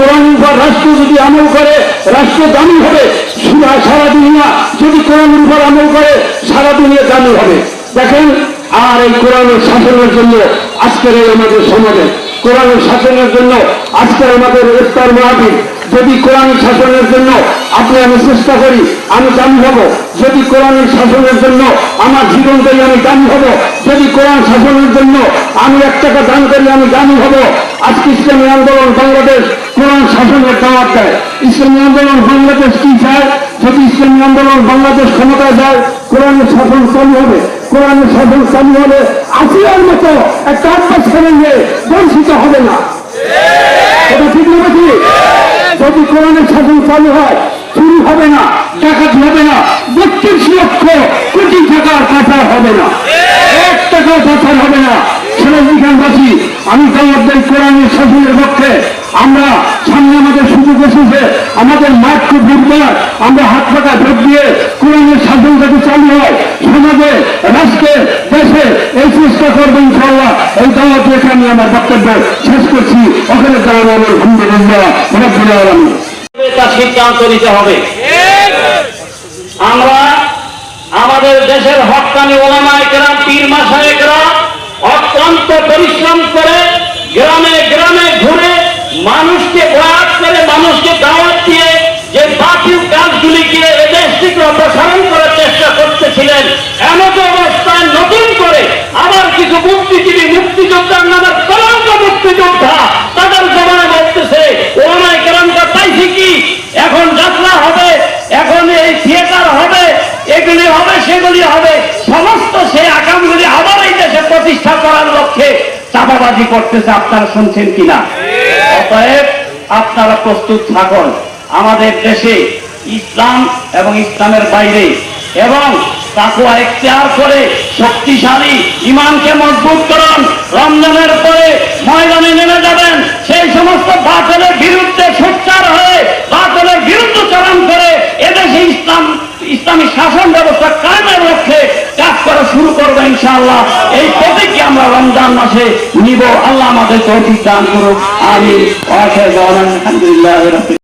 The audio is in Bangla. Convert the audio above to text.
কোরআনের উপর রাষ্ট্র যদি আমল করে, রাষ্ট্র দামি হবে। সারা দুনিয়া যদি কোরআনের উপর আমল করে, সারা দুনিয়া দামি হবে। দেখেন, আর এই কোরআনের শাসনের জন্য আজকের এই আমাদের সমাজে, কোরআনের শাসনের জন্য আজকের আমাদের ইফতার মাহফিল যদি কোরআন শাসনের জন্য আপনি, আমি চেষ্টা করি, আমি দামি হব। যদি কোরআনের শাসনের জন্য আমার জীবনটাই আমি দামি হব। যদি কোরআন শাসনের জন্য আমি এক টাকা দান করি, আমি দামি হব। আজকে ইসলামী আন্দোলন বাংলাদেশ কোরআন শাসনের দাওয়াত দেয়। ইসলামী আন্দোলন বাংলাদেশ কি চায়? যদি ইসলামী আন্দোলন বাংলাদেশ ক্ষমতায় যায় কোরআনের শাসন চালু হবে। কোরআনের শাসন চালু হলে আসিয়ার মতো একটা করে নিয়ে বঞ্চিত হবে না। এটা ঠিক না যদি কোরআনের শাসন চালু হয়, চুরি হবে না, ডাকাতি হবে না, বত্রিশ লক্ষ কোটি টাকার পাচার হবে না এক টাকাও পাচার হবে না সেনাবাসী আমি তোমাদের কোরআনের শাসনের পক্ষে, আমরা সামনে আমাদের সুযোগ এসেছে, আমাদের মাঠকে বুধবার আমরা হাত পাকা ভোট দিয়ে কোরআনের শাসন যাতে চালু হয়, সমাজে, রাষ্ট্রে, দেশে এই চেষ্টা করব ইনশাল্লাহ এই দাওয়াত রেখে আমি আমার বক্তব্য শেষ করছি। ওখানে দাঁড়ানো আমার ঘুমে রব্বুল আলমী তার সিদ্ধান্ত নিতে হবে আমরা আমাদের দেশের হকানি ওলামায়কেরা পীর মাসায়কেরা অত্যন্ত হবে সেগুলি হবে। সমস্ত সেই আকামগুলি আবার এই দেশে প্রতিষ্ঠা করার লক্ষ্যে চাপাবাজি করতেছে। আপনারা শুনছেন কিনা? অতএব আপনারা প্রস্তুত থাকুন। আমাদের দেশে ইসলাম এবং ইসলামের বাইরে এবং তাকুয়া এখতিয়ার করে শক্তিশালী ইমানকে মজবুত করুন। রমজানের পরে ময়দানে নেমে যাবেন সেই সমস্ত বাতিলের বিরুদ্ধে সোচ্চার হয়ে বাতিলের বিরুদ্ধচারণ করে এদেশে ইসলাম ইসলামী শাসন ব্যবস্থা কায়েমের লক্ষ্যে করা শুরু করব ইনশাআল্লাহ। এই প্রতিজ্ঞা আমরা রমজান মাসে নিব। আল্লাহ আমাদের তৌফিক দান করুক। আমি আলহামদুলিল্লাহ